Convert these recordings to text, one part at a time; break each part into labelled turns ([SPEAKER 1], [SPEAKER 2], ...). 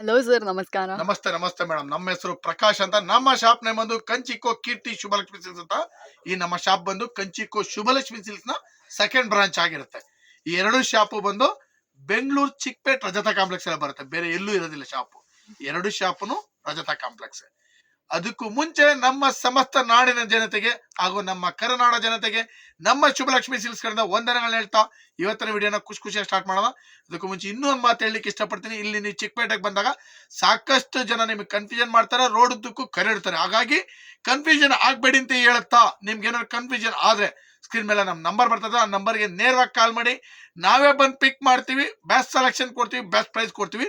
[SPEAKER 1] Hello sir ನಮಸ್ಕಾರ.
[SPEAKER 2] ನಮಸ್ತೆ ನಮಸ್ತೆ ಮೇಡಮ್ ನಮ್ಮ ಹೆಸರು ಪ್ರಕಾಶ್ ಅಂತ. ನಮ್ಮ ಶಾಪ್ ನೇಮ್ ಬಂದು ಕಂಚಿಕೋ ಕೀರ್ತಿ ಶುಭಲಕ್ಷ್ಮಿ ಸಿಲ್ಸ್ ಅಂತ. ಈ ನಮ್ಮ ಶಾಪ್ ಬಂದು ಕಂಚಿಕೋ ಶುಭಲಕ್ಷ್ಮಿ ಸಿಲ್ಸ್ನ ಸೆಕೆಂಡ್ ಬ್ರಾಂಚ್ ಆಗಿರುತ್ತೆ. ಈ ಎರಡು ಶಾಪು ಬಂದು ಬೆಂಗಳೂರು ಚಿಕ್ಕಪೇಟ್ ರಜತಾ ಕಾಂಪ್ಲೆಕ್ಸ್ ಅಲ್ಲಿ ಬರುತ್ತೆ. ಬೇರೆ ಎಲ್ಲೂ ಇರೋದಿಲ್ಲ ಶಾಪು ಎರಡು ಶಾಪುನು ರಜತಾ ಕಾಂಪ್ಲೆಕ್ಸ್ ಅದಕ್ಕೂ ಮುಂಚೆ ನಮ್ಮ ಸಮಸ್ತ ನಾಡಿನ ಜನತೆಗೆ ಹಾಗೂ ನಮ್ಮ ಕರುನಾಡ ಜನತೆಗೆ ನಮ್ಮ ಶುಭಲಕ್ಷ್ಮಿ ಸಿಲ್ಸ್ ಕಡೆಯಿಂದ ವಂದನೆಗಳನ್ನ ಹೇಳ್ತಾ ಇವತ್ತಿನ ವಿಡಿಯೋನ ಖುಷಿ ಖುಷಿಯಾಗಿ ಸ್ಟಾರ್ಟ್ ಮಾಡೋಣ. ಅದಕ್ಕೂ ಮುಂಚೆ ಇನ್ನೂ ಒಂದು ಮಾತು ಹೇಳಲಿಕ್ಕೆ ಇಷ್ಟಪಡ್ತೀನಿ. ಇಲ್ಲಿ ನೀವು ಚಿಕ್ಕಪೇಟೆಗೆ ಬಂದಾಗ ಸಾಕಷ್ಟು ಜನ ನಿಮ್ಗೆ ಕನ್ಫ್ಯೂಷನ್ ಮಾಡ್ತಾರೆ ರೋಡ್ ಉದ್ದಕ್ಕೂ ಕರೆಡ್ತಾರೆ. ಹಾಗಾಗಿ ಕನ್ಫ್ಯೂಷನ್ ಆಗಬೇಡಿ ಅಂತ ಹೇಳುತ್ತಾ ನಿಮ್ಗೆ ಏನಾದ್ರು ಕನ್ಫ್ಯೂಷನ್ ಆದ್ರೆ ಸ್ಕ್ರೀನ್ ಮೇಲೆ ನಮ್ಮ ನಂಬರ್ ಬರ್ತದೆ, ಆ ನಂಬರ್ಗೆ ನೇರವಾಗಿ ಕಾಲ್ ಮಾಡಿ. ನಾವೇ ಬಂದು ಪಿಕ್ ಮಾಡ್ತೀವಿ ಬೆಸ್ಟ್ ಸೆಲೆಕ್ಷನ್ ಕೊಡ್ತೀವಿ ಬೆಸ್ಟ್ ಪ್ರೈಸ್ ಕೊಡ್ತೀವಿ.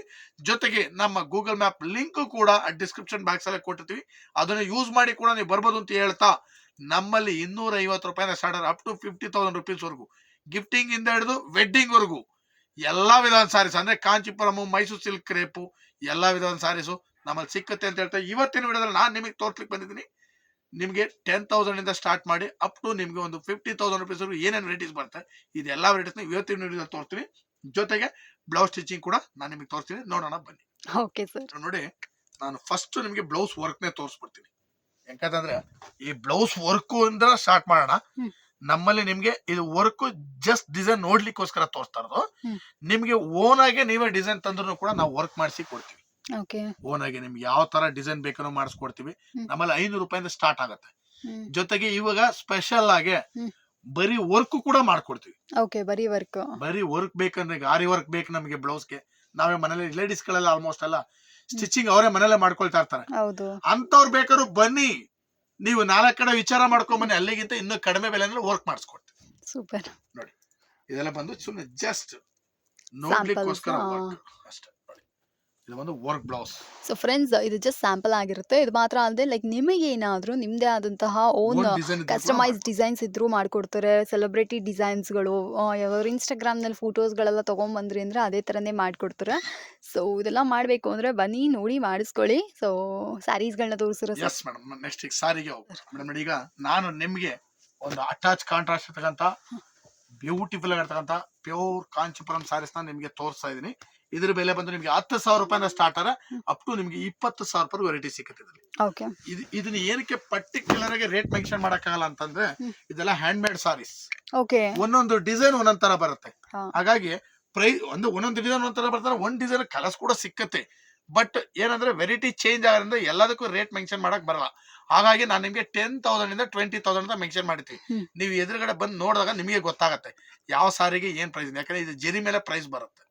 [SPEAKER 2] ಜೊತೆಗೆ ನಮ್ಮ ಗೂಗಲ್ ಮ್ಯಾಪ್ ಲಿಂಕ್ ಕೂಡ ಡಿಸ್ಕ್ರಿಪ್ಷನ್ ಬಾಕ್ಸ್ ಅಲ್ಲಿ ಕೊಟ್ಟಿರ್ತೀವಿ. ಅದನ್ನು ಯೂಸ್ ಮಾಡಿ ಕೂಡ ನೀವು ಬರ್ಬೋದು ಅಂತ ಹೇಳ್ತಾ, ನಮ್ಮಲ್ಲಿ ಇನ್ನೂರ ಐವತ್ತು ರೂಪಾಯಿನ starter up to fifty thousand rupees ವರೆಗೂ. ಗಿಫ್ಟಿಂಗ್ ಇಂದ ಹಿಡಿದು ವೆಡ್ಡಿಂಗ್ ವರೆಗೂ. ಎಲ್ಲಾ ವಿಧಾನ ಸಾರೀಸ್ ಅಂದ್ರೆ ಕಾಂಚಿಪುರಂ, ಮೈಸೂರು ಸಿಲ್ಕ್ ಕ್ರೇಪು ಎಲ್ಲ ವಿಧಾನ ಸಾರೀಸು ನಮ್ಮಲ್ಲಿ ಸಿಕ್ಕತ್ತೆ ಅಂತ ಹೇಳ್ತಾ, ಇವತ್ತಿನ ವಿಡಿಯೋದಲ್ಲಿ ನಾನು ನಿಮಗೆ ತೋರ್ಸ್ಲಿಕ್ಕೆ ಬಂದಿದ್ದೀನಿ. ನಿಮಗೆ ಟೆನ್ ತೌಸಂಡ್ ಇಂದ ಸ್ಟಾರ್ಟ್ ಮಾಡಿ ಅಪ್ ಟು ನಿಮಗೆ ಒಂದು ಫಿಫ್ಟಿ ತೌಸಂಡ್ ರುಪೀಸ್ ಏನೇನು ವೆರೈಟೀಸ್ ಬರುತ್ತೆ ಇದೆಲ್ಲ ವೆರೈಟೀಸ್ನ ಇವತ್ತಿನ ವಿಡಿಯೋದಲ್ಲಿ ತೋರಿಸ್ತೀನಿ. ಜೊತೆಗೆ ಬ್ಲೌಸ್ ಸ್ಟಿಚಿಂಗ್ ಕೂಡ ನಾನು ನಿಮಗೆ ತೋರಿಸ್ತೀನಿ ನೋಡೋಣ ಬನ್ನಿ.
[SPEAKER 1] ಓಕೆ ಸರ್
[SPEAKER 2] ನೋಡಿ ನಾನು ಫಸ್ಟ್ ನಿಮಗೆ ಬ್ಲೌಸ್ ವರ್ಕ್ನೇ ತೋರಿಸ್ಬಿಡ್ತೀನಿ. ಯಾಕಂತಂದ್ರೆ ಈ ಬ್ಲೌಸ್ ವರ್ಕ್ ಅಂದ್ರೆ ಸ್ಟಾರ್ಟ್ ಮಾಡೋಣ ನಮ್ಮಲ್ಲಿ ನಿಮ್ಗೆ ಇದು ವರ್ಕ್ ಜಸ್ಟ್ ಡಿಸೈನ್ ನೋಡ್ಲಿಕ್ಕೋಸ್ಕರ ತೋರಿಸ್ತಾ ಇರೋದು.
[SPEAKER 1] ಹ್ಮ್.
[SPEAKER 2] ನಿಮ್ಗೆ ಓನ್ ಆಗಿ ನೀವೇ ಡಿಸೈನ್ ತಂದ್ರು ಕೂಡ ನಾವು ವರ್ಕ್ ಮಾಡಿಸಿ ಕೊಡ್ತೀವಿ.
[SPEAKER 1] ಓಕೆ.
[SPEAKER 2] ಓನ್ ಆಗಿ ನಿಮ್ಗೆ ಯಾವ ತರ ಡಿಸೈನ್ ಬೇಕನ್ನೋ ಮಾಡಿಸ್ಕೊಡ್ತೀವಿ. ನಮ್ಮಲ್ಲಿ ಐನೂರು ರೂಪಾಯಿಂದ ಸ್ಟಾರ್ಟ್ ಆಗುತ್ತೆ. ಜೊತೆಗೆ ಇವಾಗ ಸ್ಪೆಷಲ್ ಆಗಿ. ಬರೀ ವರ್ಕ್ ಕೂಡ ಮಾಡ್ಕೊಡ್ತೀವಿ.
[SPEAKER 1] ಓಕೆ ಬರೀ ವರ್ಕ್.
[SPEAKER 2] ಬರೀ ವರ್ಕ್ ಬೇಕಂದ್ರೆ ಗಾರಿ ಆರಿ ವರ್ಕ್ ಬೇಕು ನಮಗೆ ಬ್ಲೌಸ್ಗೆ ನಾವೇ ಮನೇಲಿ ಲೇಡೀಸ್ ಗಳೆಲ್ಲ ಆಲ್ಮೋಸ್ಟ್ ಎಲ್ಲ ಸ್ಟಿಚಿಂಗ್ ಅವರೇ ಮನೇಲೆ ಮಾಡ್ಕೊಳ್ತಾ ಇರ್ತಾರೆ.
[SPEAKER 1] ಹೌದು.
[SPEAKER 2] ಅಂತವ್ರು ಬೇಕಾದ್ರು ಬನ್ನಿ ನೀವು ನಾಲ್ಕು ಕಡೆ ವಿಚಾರ ಮಾಡ್ಕೊಂಡ್ ಬನ್ನಿ ಅಲ್ಲಿಗಿಂತ ಇನ್ನೂ ಕಡಿಮೆ ಬೆಲೆ ಅಂದ್ರೆ ವರ್ಕ್ ಮಾಡಿಸ್ಕೊಡ್ತೀವಿ.
[SPEAKER 1] ಸೂಪರ್.
[SPEAKER 2] ನೋಡಿ ಇದೆಲ್ಲ ಬಂದು ಸುಮ್ಮನೆ ಜಸ್ಟ್ ನೋಡ್ಲಿಕ್ಕೋಸ್ಕರ ಅಷ್ಟೇ. ಇದು ಒಂದು ವರ್ಕ್ ಬ್ಲೌಸ್.
[SPEAKER 1] ಸೊ ಫ್ರೆಂಡ್ಸ್ ಇದು ಜಸ್ಟ್ ಸ್ಯಾಂಪಲ್ ಆಗಿರುತ್ತೆ. ಇದು ಮಾತ್ರ ಅಲ್ಲದೆ ಲೈಕ್ ನಿಮಗೆ ಏನಾದರೂ ನಿಮ್ಮದೇ ಆದಂತಹ ಓನ್ ಕಸ್ಟಮೈಸ್ ಡಿಸೈನ್ಸ್ ಇದ್ರೂ ಮಾಡಿಕೊಡ್ತಾರೆ. ಸೆಲೆಬ್ರಿಟಿ ಡಿಸೈನ್ಸ್ಗಳು ಯಾವ್ದಾದ್ರು ಇನ್ಸ್ಟಾಗ್ರಾಮ್ನಲ್ಲಿ ಫೋಟೋಸ್ಗಳೆಲ್ಲ ತೊಗೊಂಬಂದ್ರಿ ಅಂದರೆ ಅದೇ ಥರನೇ ಮಾಡಿಕೊಡ್ತಾರೆ. ಸೊ ಇದೆಲ್ಲ ಮಾಡಬೇಕು ಅಂದರೆ ಬನ್ನಿ ನೋಡಿ ಮಾಡಿಸ್ಕೊಳ್ಳಿ. ಸೊ ಸ್ಯಾರೀಸ್ಗಳನ್ನ ತೋರಿಸಿರೋ ಸರ್
[SPEAKER 2] ಎಸ್ ಮೇಡಮ್ ನೆಕ್ಸ್ಟ್ ಈಗ ಸಾರಿಗೆ ಮೇಡಮ್ ಈಗ ನಾನು ನಿಮಗೆ ಒಂದು ಅಟ್ಯಾಚ್ ಕಾಂಟ್ರಾಸ್ಟ್ ಇರ್ತಕ್ಕಂಥ ಬ್ಯೂಟಿಫುಲ್ ಆಗಿರ್ತಕ್ಕಂಥ ಪ್ಯೂರ್ ಕಾಂಚಿಪುರಂ ಸಾರೀಸ್ನ ನಿಮಗೆ ತೋರಿಸ್ತಾ ಇದೀನಿ. ಇದ್ರ ಬೆಲೆ ಬಂದು ನಿಮಗೆ ಹತ್ತು ಸಾವಿರ ರೂಪಾಯಿನ ಸ್ಟಾರ್ಟ್ ಆದ್ರೆ ಅಪ್ ಟು ನಿಮಗೆ ಇಪ್ಪತ್ತು ಸಾವಿರ ರೂಪಾಯಿ ವೆರೈಟಿ ಸಿಗುತ್ತೆ ಇದರಲ್ಲಿ. ಇದನ್ನ ಏನಕ್ಕೆ ಪರ್ಟಿಕ್ಯುಲರ್ ಆಗಿ ರೇಟ್ ಮೆನ್ಷನ್ ಮಾಡಕ್ಕಾಗಲ್ಲ ಅಂತಂದ್ರೆ. ಇದೆಲ್ಲ ಹ್ಯಾಂಡ್ ಮೇಡ್ ಸಾರೀಸ್ ಒಂದೊಂದು ಡಿಸೈನ್ ಒಂದೊಂದ್ ತರ ಬರುತ್ತೆ. ಹಾಗಾಗಿ ಪ್ರೈ ಒಂದು ಒಂದೊಂದು ಡಿಸೈನ್ ಒಂದೊಂದ್ ತರ ಬರ್ತಾರೆ ಒಂದ್ ಡಿಸೈನ್ ಕಲಸ್ ಕೂಡ ಸಿಕ್ಕತ್ತೆ. ಬಟ್ ಏನಂದ್ರೆ ವೆರೈಟಿ ಚೇಂಜ್ ಆಗೋದ್ರಿಂದ ಎಲ್ಲದಕ್ಕೂ ರೇಟ್ ಮೆನ್ಷನ್ ಮಾಡಕ್ ಬರಲ್ಲ. ಹಾಗಾಗಿ ನಾನು ನಿಮ್ಗೆ ಟೆನ್ ತೌಸಂಡ್ ಇಂದ ಟ್ವೆಂಟಿ ತೌಸಂಡ್ ಅಂತ ಮೆನ್ಷನ್
[SPEAKER 1] ಮಾಡ್ತೀವಿ
[SPEAKER 2] ನೀವು ಎದುರುಗಡೆ ಬಂದು ನೋಡಿದಾಗ ನಿಮಗೆ ಗೊತ್ತಾಗುತ್ತೆ ಯಾವ ಸಾರಿಗೆ ಏನ್ ಪ್ರೈಸ್ ಯಾಕಂದ್ರೆ ಇದು ಜರಿ ಮೇಲೆ ಪ್ರೈಸ್ ಬರುತ್ತೆ.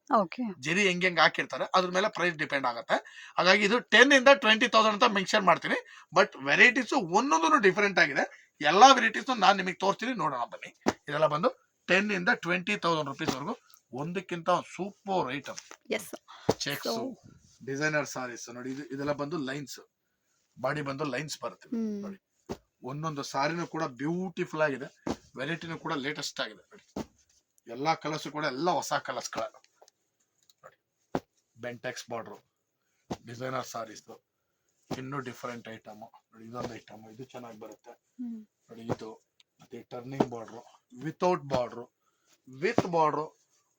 [SPEAKER 2] ಜರಿ ಹೆಂಗ್ ಹೆಂಗ್ ಹಾಕಿರ್ತಾರೆ ಅದ್ರ ಮೇಲೆ ಪ್ರೈಸ್ ಡಿಪೆಂಡ್ ಆಗುತ್ತೆ. ಹಾಗಾಗಿ ಇದು ಟೆನ್ ಇಂದ ಟ್ವೆಂಟಿ ತೌಸಂಡ್ ಅಂತ ಮೆನ್ಷನ್ ಮಾಡ್ತೀನಿ. ಬಟ್ ವೆರೈಟೀಸ್ ಒಂದೊಂದು ಡಿಫರೆಂಟ್ ಆಗಿದೆ. ಎಲ್ಲಾ ವೆರೈಟೀಸ್ ನಾನು ನಿಮಗೆ ತೋರಿಸ್ತೀನಿ. ನೋಡೋಣ ಬನ್ನಿ. ಇದೆಲ್ಲ ಬಂದು ಟೆನ್ ಇಂದ ಟ್ವೆಂಟಿ ತೌಸಂಡ್ ರುಪೀಸ್ ವರೆಗೂ ಒಂದಕ್ಕಿಂತ super item checks designer saris ನೋಡಿ ಇದು ಇದೆಲ್ಲ ಬಂದು ಲೈನ್ಸ್ ಬಾಡಿ ಬಂದು ಲೈನ್ಸ್ ಬರುತ್ತೆ. ನೋಡಿ. ಒಂದೊಂದು ಸಾರಿನೂ ಕೂಡ ಬ್ಯೂಟಿಫುಲ್ ಆಗಿದೆ. ವೆರೈಟಿನೂ ಕೂಡ ಲೇಟೆಸ್ಟ್ ಆಗಿದೆ. ನೋಡಿ ಎಲ್ಲಾ ಕಲರ್ಸ್ ಕೂಡ ಎಲ್ಲ ಹೊಸ ಕಲರ್ಸ್ಗಳ ನೋಡಿ ಬೆಂಟೆಕ್ಸ್ ಬಾರ್ಡ್ರು ಡಿಸೈನರ್ ಸಾರೀಸ್ ಇನ್ನೂ ಡಿಫರೆಂಟ್ ಐಟಮ್ ನೋಡಿ ಇದೊಂದು ಐಟಮ್ ಇದು ಚೆನ್ನಾಗಿ ಬರುತ್ತೆ. ನೋಡಿ ಇದು ಮತ್ತೆ turning border without border with border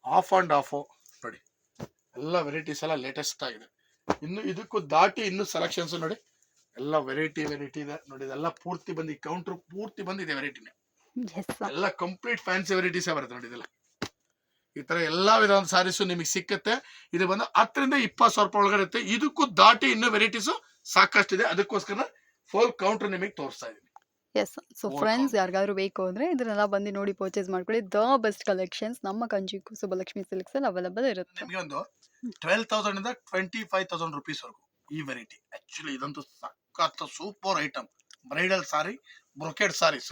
[SPEAKER 2] half and half ಎಲ್ಲ ವೆರೈಟೀಸ್ ಎಲ್ಲ ಲೇಟೆಸ್ಟ್ ಆಗಿದೆ. ಇನ್ನು ಇದಕ್ಕೂ ದಾಟಿ ಇನ್ನು ಸೆಲೆಕ್ಷನ್ಸ್ ನೋಡಿ. ಎಲ್ಲ ವೆರೈಟಿ ವೆರೈಟಿ ಇದೆ. ನೋಡಿ ಇದೆಲ್ಲ ಪೂರ್ತಿ ಬಂದು ಕೌಂಟರ್ ಪೂರ್ತಿ ಬಂದಿದೆ ವೆರೈಟಿನೇ ಎಲ್ಲ ಕಂಪ್ಲೀಟ್ ಫ್ಯಾನ್ಸಿ ವೆರೈಟೀಸ್ ಬರುತ್ತೆ ನೋಡಿ ಇದೆಲ್ಲ. ಈ ತರ ಎಲ್ಲಾ ವಿಧವಾದ ಸಾರೀಸು ನಿಮಗೆ ಸಿಕ್ಕತ್ತೆ. ಇದು ಬಂದು ಹತ್ತರಿಂದ ಇಪ್ಪತ್ತು ಸಾವಿರ ರೂಪಾಯಿ ಒಳಗಡೆ ಇರುತ್ತೆ. ಇದಕ್ಕೂ ದಾಟಿ ಇನ್ನೂ ವೆರೈಟೀಸು ಸಾಕಷ್ಟಿದೆ. ಅದಕ್ಕೋಸ್ಕರ ಫುಲ್ ಕೌಂಟರ್ ನಿಮಗೆ ತೋರಿಸ್ತಾ ಇದೀನಿ.
[SPEAKER 1] Yes so friends. ಯಾರಿಗಾದ್ರೂ ಬೇಕು ಅಂದರೆ ಇದನ್ನೆಲ್ಲ ಬಂದು ನೋಡಿ ಪರ್ಚೇಸ್ ಮಾಡ್ಕೊಳ್ಳಿ. ದ ಬೆಸ್ಟ್ ಕಲೆಕ್ಷನ್ಸ್ ನಮ್ಮ ಕಂಚಿ ಸುಬ್ಬಲಕ್ಷ್ಮಿ ಸಿಲ್ಕ್ಸ್ ಅಲ್ಲಿ ಅವೈಲೇಬಲ್ ಇರುತ್ತೆ.
[SPEAKER 2] ನಿಮಗೆ ಒಂದು ಟ್ವೆಲ್ ತೌಸಂಡ್ ಇಂದ ಟ್ವೆಂಟಿ ಫೈವ್ ತೌಸಂಡ್ ರುಪೀಸ್ ವರೆಗೂ ಈ ವೆರೈಟಿ ಆಕ್ಚುಲಿ ಇದಂತೂ ಸಖತ್ super item bridal sari brocade saris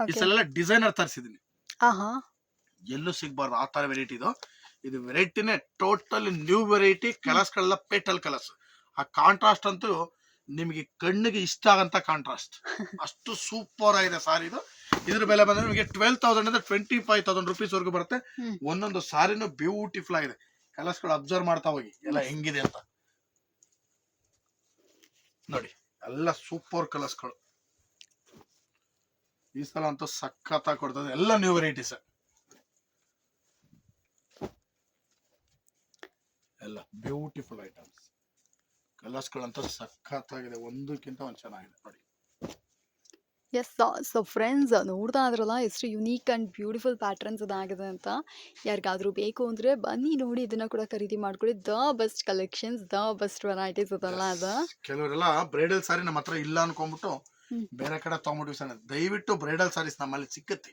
[SPEAKER 2] ಈ ಸಲ ಡಿಸೈನರ್ ತರಿಸಿದ್ದೀನಿ.
[SPEAKER 1] ಆಹಾ.
[SPEAKER 2] ಎಲ್ಲೂ ಸಿಗಬಾರ್ದು ಆ ತರ ವೆರೈಟಿ ಇದು. ಇದು ವೆರೈಟಿನೇ ಟೋಟಲ್ ನ್ಯೂ ವೆರೈಟಿ ಕಲರ್ಸ್ ಗಳೆಲ್ಲ ಪೇಟಲ್ ಕಲರ್ಸ್ ಆ ಕಾಂಟ್ರಾಸ್ಟ್ ಅಂತೂ ನಿಮಗೆ ಕಣ್ಣಿಗೆ ಇಷ್ಟ ಆಗಂತ ಕಾಂಟ್ರಾಸ್ಟ್ ಅಷ್ಟು ಸೂಪರ್ ಆಗಿದೆ ಸಾರಿ ಇದು. ಇದ್ರ ಬೆಲೆ ಬಂದ್ರೆ ನಿಮಗೆ ಟ್ವೆಲ್ ತೌಸಂಡ್ ಅಂದ್ರೆ ಟ್ವೆಂಟಿ ಫೈವ್ ತೌಸಂಡ್ ರುಪೀಸ್ ವರೆಗೂ ಬರುತ್ತೆ. ಒಂದೊಂದು ಸಾರಿನೂ ಬ್ಯೂಟಿಫುಲ್ ಆಗಿದೆ. ಕಲರ್ಸ್ಗಳು ಅಬ್ಸರ್ವ್ ಮಾಡ್ತಾ ಹೋಗಿ. ಎಲ್ಲ ಹೆಂಗಿದೆ ಅಂತ. ನೋಡಿ ಎಲ್ಲ ಸೂಪರ್ ಕಲರ್ಸ್ಗಳು ಈ ಸಲ ಅಂತೂ ಸಖತ್ತಾಗಿ ಕೊಡ್ತದೆ ಎಲ್ಲ ನ್ಯೂ ವೆರೈಟೀಸ್ ಎಲ್ಲ ಬ್ಯೂಟಿಫುಲ್ ಐಟಮ್ಸ್ ಕಲರ್ಸ್ಗಳಂತೂ ಸಖತ್ತಾಗಿದೆ. ಒಂದಕ್ಕಿಂತ ಒಂದು ಚೆನ್ನಾಗಿದೆ ನೋಡಿ.
[SPEAKER 1] ಎಸ್ ಸೊ ಫ್ರೆಂಡ್ಸ್ ನೋಡ್ತಾ ಇದ್ರಲ್ಲ ಎಷ್ಟು ಯುನೀಕ್ ಆ್ಯಂಡ್ ಬ್ಯೂಟಿಫುಲ್ ಪ್ಯಾಟ್ರನ್ಸ್ ಅದಾಗಿದೆ ಅಂತ. ಯಾರಿಗಾದರೂ ಬೇಕು ಅಂದರೆ ಬನ್ನಿ ನೋಡಿ ಇದನ್ನು ಕೂಡ ಖರೀದಿ ಮಾಡ್ಕೊಳ್ಳಿ. The best collections the best varieties ಅದಲ್ಲ ಅದು
[SPEAKER 2] ಕೆಲವರೆಲ್ಲ ಬ್ರೈಡಲ್ ಸಾರಿ ನಮ್ಮ ಹತ್ರ ಇಲ್ಲ ಅನ್ಕೊಂಡ್ಬಿಟ್ಟು ಬೇರೆ ಕಡೆ ತೊಗೊಂಬಿಟ್ಟು ದಯವಿಟ್ಟು ಬ್ರೈಡಲ್ ಸಾರೀಸ್ ನಮ್ಮಲ್ಲಿ ಸಿಕ್ಕತ್ತೆ.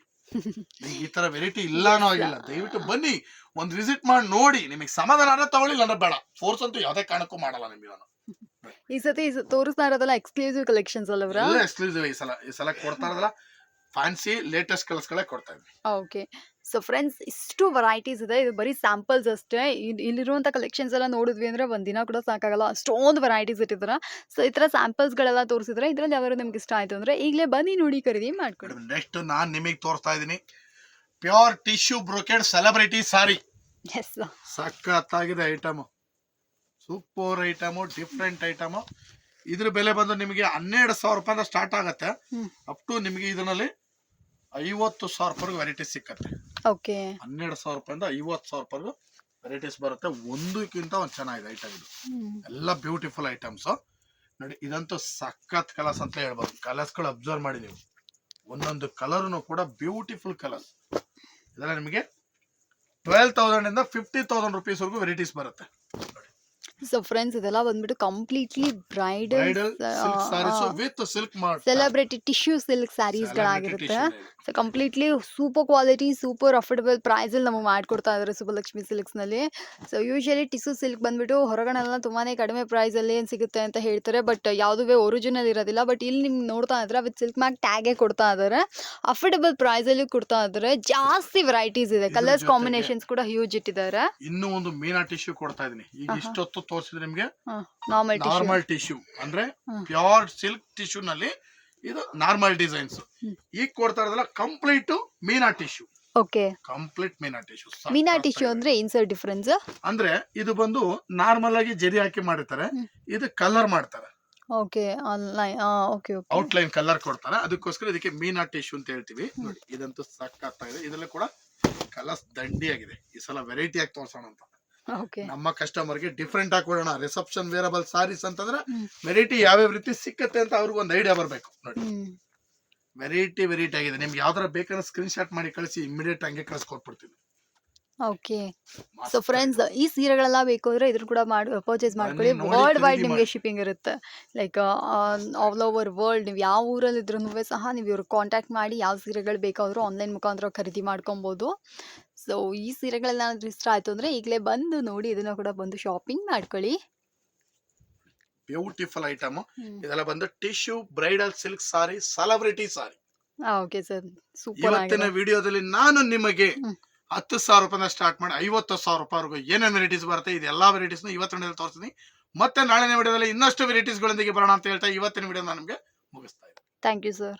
[SPEAKER 2] ಈ ತರ ವೆರೈಟಿ ಇಲ್ಲಾನೋ ಆಗಿಲ್ಲ. ದಯವಿಟ್ಟು ಬನ್ನಿ ಒಂದ್ ವಿಸಿಟ್ ಮಾಡಿ ನೋಡಿ. ನಿಮಗೆ ಸಮಾಧಾನ ಆದ್ರೆ ತಗೊಳ್ಳಿಲ್ಲ ಅಂದ್ರೆ ಬೇಡ. ಫೋರ್ಸ್ ಅಂತೂ ಯಾವ್ದೇ ಕಾರಣಕ್ಕೂ ಮಾಡಲ್ಲ ನಿಮಗೆ ನಾನು
[SPEAKER 1] ಈ ಸತಿ ತೋರಿಸ್ತಾ ಇರೋದಲ್ಲ ಎಕ್ಸ್ಕ್ಲೂಸಿವ್ ಕಲೆಕ್ಷನ್ಸ್
[SPEAKER 2] ಅಲ್ಲ ಎಕ್ಸ್ಕ್ಲೂಸಿವ್ ಈ ಸಲ ಈ ಸಲ ಕೊಡ್ತಾ ಇರೋದಲ್ಲ ಫ್ಯಾನ್ಸಿ ಲೇಟೆಸ್ಟ್ ಕಲರ್ಸ್ಗಳೇ ಕೊಡ್ತಾ ಇದ್ವಿ.
[SPEAKER 1] ಓಕೆ ಸೊ ಫ್ರೆಂಡ್ಸ್ ಇಷ್ಟು ವೆರೈಟೀಸ್ ಇದೆ. ಇದು ಬರೀ ಸ್ಯಾಂಪಲ್ಸ್ ಅಷ್ಟೇ. ಇಲ್- ಇಲ್ಲಿರುವಂಥ ಕಲೆಕ್ಷನ್ಸ್ ಎಲ್ಲ ನೋಡಿದ್ವಿ ಅಂದರೆ ಒಂದಿನ ಕೂಡ ಸಾಕಾಗಲ್ಲ. ಅಷ್ಟೊಂದು ವೆರೈಟೀಸ್ ಇಟ್ಟಿದ್ದಾರೆ ಸೊ ಈ ಥರ ಸ್ಯಾಂಪಲ್ಸ್ಗಳೆಲ್ಲ ತೋರಿಸಿದ್ರೆ ಇದರಲ್ಲಿ ಯಾವ್ದಾದ್ರು ನಿಮ್ಗೆ ಇಷ್ಟ ಆಯಿತು ಅಂದರೆ ಈಗಲೇ ಬನ್ನಿ ನೋಡಿ ಖರೀದಿ ಮಾಡ್ಕೊಡಿ
[SPEAKER 2] ನೆಕ್ಸ್ಟ್ ನಾನು ನಿಮಗೆ ತೋರಿಸ್ತಾ ಇದ್ದೀನಿ. Pure tissue brocade celebrity sari
[SPEAKER 1] yes
[SPEAKER 2] ಸಖತ್ತಾಗಿದೆ item super item different item ಇದ್ರ ಬೆಲೆ ಬಂದು ನಿಮಗೆ ಹನ್ನೆರಡು ಸಾವಿರ ರೂಪಾಯಿಂದ ಸ್ಟಾರ್ಟ್ ಆಗುತ್ತೆ. ಅಪ್ ಟು ನಿಮಗೆ ಇದರಲ್ಲಿ ಐವತ್ತು ಸಾವಿರ ರೂಪಾಯಿ ವೆರೈಟೀಸ್ ಸಿಕ್ಕತ್ತೆ.
[SPEAKER 1] ಓಕೆ
[SPEAKER 2] ಹನ್ನೆರಡು ಸಾವಿರ ರೂಪಾಯಿಂದ ಐವತ್ತು ಸಾವಿರ ರೂಪಾಯಿಗೂ ವೆರೈಟೀಸ್ ಬರುತ್ತೆ. ಒಂದಕ್ಕಿಂತ ಒಂದು ಚೆನ್ನಾಗಿದೆ ಐಟಮ್ ಇದು. ಎಲ್ಲ ಬ್ಯೂಟಿಫುಲ್ ಐಟಮ್ಸ್ ನೋಡಿ ಇದಂತೂ ಸಖತ್ ಕಲರ್ಸ್ ಅಂತ ಹೇಳ್ಬೋದು. ಕಲರ್ಸ್ಗಳು ಅಬ್ಸರ್ವ್ ಮಾಡಿ ನೀವು. ಒಂದೊಂದು ಕಲರ್ನು ಕೂಡ ಬ್ಯೂಟಿಫುಲ್ ಕಲರ್ಸ್ ಇದೆಲ್ಲ ನಿಮಗೆ ಟ್ವೆಲ್ ತೌಸಂಡ್ ಇಂದ ಫಿಫ್ಟಿ ತೌಸಂಡ್ ರುಪೀಸ್ ವರೆಗೂ ವೆರೈಟೀಸ್ ಬರುತ್ತೆ.
[SPEAKER 1] ಸೊ ಫ್ರೆಂಡ್ಸ್ ಇದೆಲ್ಲ ಬಂದ್ಬಿಟ್ಟು completely bridal celebrity tissue silk ಸ್ಯಾರೀಸ್ಗಳಾಗಿರುತ್ತೆ so completely super quality super affordable ಪ್ರೈಸಲ್ಲಿ ನಮಗೆ ಮಾಡ್ಕೊಡ್ತಾ ಇದ್ದಾರೆ ಸುಬ್ಬಲಕ್ಷ್ಮಿ ಸಿಲ್ಕ್ಸ್ನಲ್ಲಿ ಸೊ ಯೂಶಲಿ ಟಿಶ್ಯೂ ಸಿಲ್ಕ್ ಬಂದ್ಬಿಟ್ಟು ಹೊರಗಡೆಲ್ಲ ತುಂಬಾ ಕಡಿಮೆ ಪ್ರೈಸಲ್ಲಿ ಏನು ಸಿಗುತ್ತೆ ಅಂತ ಹೇಳ್ತಾರೆ ಬಟ್ ಯಾವುದೇ ಒರಿಜಿನಲ್ ಇರೋದಿಲ್ಲ. ಬಟ್ ಇಲ್ಲಿ ನಿಮ್ಗೆ ನೋಡ್ತಾ ಇದ್ರೆ ವಿತ್ ಸಿಲ್ಕ್ ಮ್ಯಾಗ್ ಟ್ಯಾಗೇ ಕೊಡ್ತಾ ಇದ್ದಾರೆ ಅಫೋರ್ಡಬಲ್ ಪ್ರೈಸಲ್ಲಿ ಕೊಡ್ತಾ ಇದ್ದಾರೆ ಜಾಸ್ತಿ ವೆರೈಟೀಸ್ ಇದೆ. ಕಲರ್ಸ್ ಕಾಂಬಿನೇಷನ್ಸ್ ಕೂಡ ಹ್ಯೂಜ್ ಇಟ್ಟಿದ್ದಾರೆ.
[SPEAKER 2] ಇನ್ನೂ ಒಂದು ಮೀನಾ ಟಿಶ್ಯೂ ಕೊಡ್ತಾ ಇದೀನಿ ಈಗ ಇಷ್ಟೊತ್ತು ತೋರಿಸಿದ್ರೆ ನಿಮ್ಗೆ
[SPEAKER 1] ನಾರ್ಮಲ್ ಟಿಶ್ಯೂ
[SPEAKER 2] ನಾರ್ಮಲ್ ಟಿಶ್ಯೂ ಅಂದ್ರೆ. ಪ್ಯೂರ್ ಸಿಲ್ಕ್ ಟಿಶ್ಯೂ ನಲ್ಲಿ ಇದು ನಾರ್ಮಲ್ ಡಿಸೈನ್ಸ್. ಈಗ ಕೊಡ್ತಾ ಇರೋದಲ್ಲ complete meena tissue
[SPEAKER 1] okay
[SPEAKER 2] complete meena tissue
[SPEAKER 1] meena tissue ಅಂದ್ರೆ ಇನ್ಸರ್ ಡಿಫರೆನ್ಸ್
[SPEAKER 2] ಅಂದ್ರೆ ಇದು ಬಂದು ನಾರ್ಮಲ್ ಆಗಿ ಜರಿ ಹಾಕಿ ಮಾಡಿರ್ತಾರೆ. ಇದು ಕಲರ್ ಮಾಡ್ತಾರೆ.
[SPEAKER 1] Okay online okay okay
[SPEAKER 2] outline colour ಕೊಡ್ತಾರೆ. ಅದಕ್ಕೋಸ್ಕರ ಇದಕ್ಕೆ ಮೀನಾ ಟಿಶ್ಯೂ ಅಂತ ಹೇಳ್ತೀವಿ. ನೋಡಿ ಇದಂತೂ ಸಕ್ಕತ್ತಾಗಿದೆ ಇದರಲ್ಲಿ ಕೂಡ ಕಲರ್ಸ್ ದಂಡಿಯಾಗಿದೆ. ಈ ಸಲ ವೆರೈಟಿ ಆಗಿ ತೋರ್ಸೋಣ ಅಂತ.
[SPEAKER 1] ಓಕೆ
[SPEAKER 2] ನಮ್ಮ ಕಸ್ಟಮರ್ಗೆ ಡಿಫ್ರೆಂಟ್ ಆಗಿ ಕೊಡೋಣ. ರಿಸೆಪ್ಷನ್ ವೇರಬಲ್ ಸಾರೀಸ್ ಅಂತಂದ್ರೆ ವೆರೈಟಿ ಯಾವ್ಯಾವ ರೀತಿ ಸಿಕ್ಕತ್ತೆ ಅಂತ ಅವ್ರಿಗೆ ಒಂದು ಐಡಿಯಾ ಬರಬೇಕು. ನೋಡಿ. ವೆರೈಟಿ ವೆರೈಟಿ ಆಗಿದೆ. ನಿಮ್ಗೆ ಯಾವ್ದಾರ ಬೇಕಂದ್ರೆ ಸ್ಕ್ರೀನ್ ಶಾಟ್ ಮಾಡಿ ಕಳಿಸಿ ಇಮಿಡಿಯೇಟ್ ಹಂಗೆ ಕಳಿಸ್ಕೊಟ್ಬಿಡ್ತೀನಿ.
[SPEAKER 1] ಓಕೆ ಸೊ ಫ್ರೆಂಡ್ಸ್ ಈ ಸೀರೆಗಳೆಲ್ಲ ಬೇಕು ಅಂದ್ರೆ ಇದ್ರ ಕೂಡ ಮಾಡಿ ಪರ್ಚೇಸ್ ಮಾಡ್ಕೊಳ್ಳಿ. ವರ್ಲ್ಡ್ ವೈಡ್ ನಿಮಗೆ ಶಿಪ್ಪಿಂಗ್ ಇರುತ್ತೆ. ಲೈಕ್ ಆಲ್ ಓವರ್ ವರ್ಲ್ಡ್ ನೀವು ಯಾವ ಊರಲ್ಲಿ ಇದ್ರೂ ಸಹ ನೀವು ಇವ್ರಿಗೆ ಕಾಂಟ್ಯಾಕ್ಟ್ ಮಾಡಿ ಯಾವ ಸೀರೆಗಳು ಬೇಕಾದರೂ ಆನ್ಲೈನ್ ಮುಖಾಂತರ ಖರೀದಿ ಮಾಡ್ಕೊಬೋದು. ಸೊ ಈ ಸೀರೆಗಳೆಲ್ಲ ಇಷ್ಟ ಆಯ್ತು ಅಂದ್ರೆ ಈಗಲೇ ಬಂದು ನೋಡಿ ಇದನ್ನ ಕೂಡ ಬಂದು ಶಾಪಿಂಗ್ ಮಾಡ್ಕೊಳ್ಳಿ.
[SPEAKER 2] ಬ್ಯೂಟಿಫುಲ್ ಐಟಮ್ ಇದೆಲ್ಲ ಬಂದು tissue bridal silk sari celebrity sari
[SPEAKER 1] okay sir super
[SPEAKER 2] ಇವತ್ತಿನ ವಿಡಿಯೋದಲ್ಲಿ ನಾನು ನಿಮಗೆ. ಹತ್ತು ಸಾವಿರ ರೂಪಾಯಿ ಸ್ಟಾರ್ಟ್ ಮಾಡಿ ಐವತ್ತು ಸಾವಿರ ರೂಪಾಯಿವರೆಗೂ ಏನೇನು ವೆರೈಟೀಸ್ ಬರುತ್ತೆ ಇದೆಲ್ಲ ವೆರೈಟೀಸ್ ಇವತ್ತಿನ ತೋರಿಸ್ತೀನಿ. ಮತ್ತೆ ನಾಳೆ ವಿಡಿಯೋದಲ್ಲಿ ಇನ್ನಷ್ಟು ವೆರೈಟೀಸ್ ಗಳೊಂದಿಗೆ ಬರೋಣ ಅಂತ ಹೇಳ್ತಾ ಇವತ್ತಿನ ವಿಡಿಯೋ ನಾನು ನಿಮಗೆ ಮುಗಿಸ್ತಾ ಇದ್ದೀನಿ.
[SPEAKER 1] Thank you sir